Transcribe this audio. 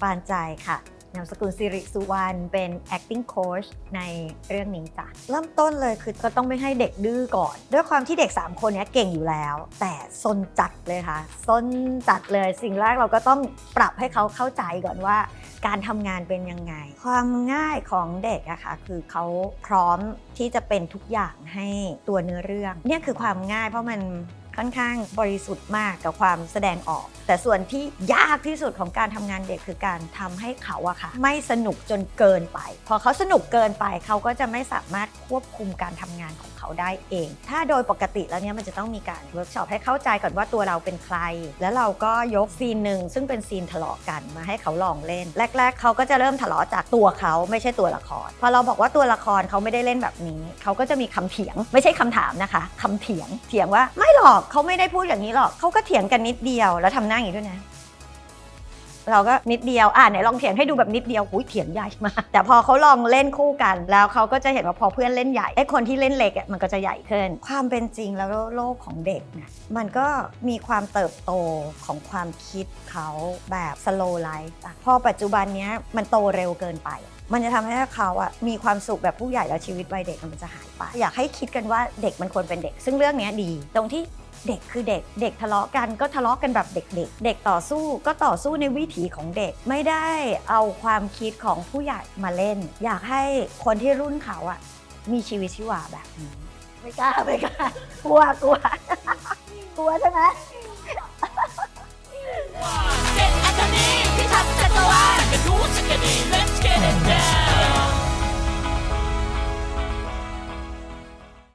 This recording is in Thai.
ปานใจค่ะนามสกุลสิริสุวรรณเป็น acting coach ในเรื่องนี้จ้ะเริ่มต้นเลยคือก็ต้องไม่ให้เด็กดื้อก่อน ด้วยความที่เด็ก 3 คนนี้เก่งอยู่แล้ว แต่ซนจัดเลยค่ะซนจัดเลยสิ่งแรกเราก็ต้องปรับให้เขาเข้าใจก่อนว่า การทำงานเป็นยังไง ความง่ายของเด็กอะค่ะคือเขาพร้อมที่จะเป็นทุกอย่างให้ตัวเนื้อเรื่อง เนี่ยคือความง่ายเพราะมัน ค่อนข้างบริสุทธิ์มากกับความแสดงออก แต่ส่วนที่ยากที่สุดของการทำงานเด็กคือการทำให้เขาอะค่ะ ไม่สนุกจนเกินไป พอเขาสนุกเกินไปเขาก็จะไม่สามารถควบคุมการทำงานของเขาได้เอง ถ้าโดยปกติแล้วเนี่ยมันจะต้องมีการเวิร์กช็อปให้เข้าใจก่อนว่าตัวเราเป็นใคร แล้วเราก็ยกซีนหนึ่งซึ่งเป็นซีนทะเลาะกันมาให้เขาลองเล่น แรก ๆ เขาก็จะเริ่มทะเลาะจากตัวเขาไม่ใช่ตัวละคร พอเราบอกว่าตัวละครเขาไม่ได้เล่นแบบนี้ เขาก็จะมีคำเถียง ไม่ใช่คำถามนะคะคำเถียงเถียงว่าไม่หรอกเขาไม่ได้พูดอย่างนี้หรอกเขาก็เถียงกันนิดเดียวแล้วทำหน้าอย่างนี้ด้วยนะ เราก็นิดเดียวอ่าไหนลองเถียงให้ดูแบบนิดเดียวหุยเถียงใหญ่มากแต่พอเขาลองเล่นคู่กัน แล้วเขาก็จะเห็นว่าพอเพื่อนเล่นใหญ่ไอ้คนที่เล่นเล็กอะมันก็จะใหญ่ขึ้น ความเป็นจริงแล้วโลกของเด็กเนี่ยมันก็มีความเติบโตของความคิดเขาแบบ slow life อะพอปัจจุบันเนี้ยมันโตเร็วเกินไป มันจะทำให้เขาอะมีความสุขแบบผู้ใหญ่แล้วชีวิตวัยเด็กมันจะหายไป อยากให้คิดกันว่าเด็กมันควรเป็นเด็ก ซึ่งเรื่องเนี้ยดี ตรงที่ เด็กคือเด็ก เด็กทะเลาะกันก็ทะเลาะกันแบบเด็ก ๆ เด็กต่อสู้ก็ต่อสู้ในวิถีของเด็กไม่ได้เอาความคิดของผู้ใหญ่มาเล่น อยากให้คนที่รุ่นเขาอะมีชีวิตชีวาแบบนี้ไม่กล้าไม่กล้ากลัวกลัวกลัวใช่ไหม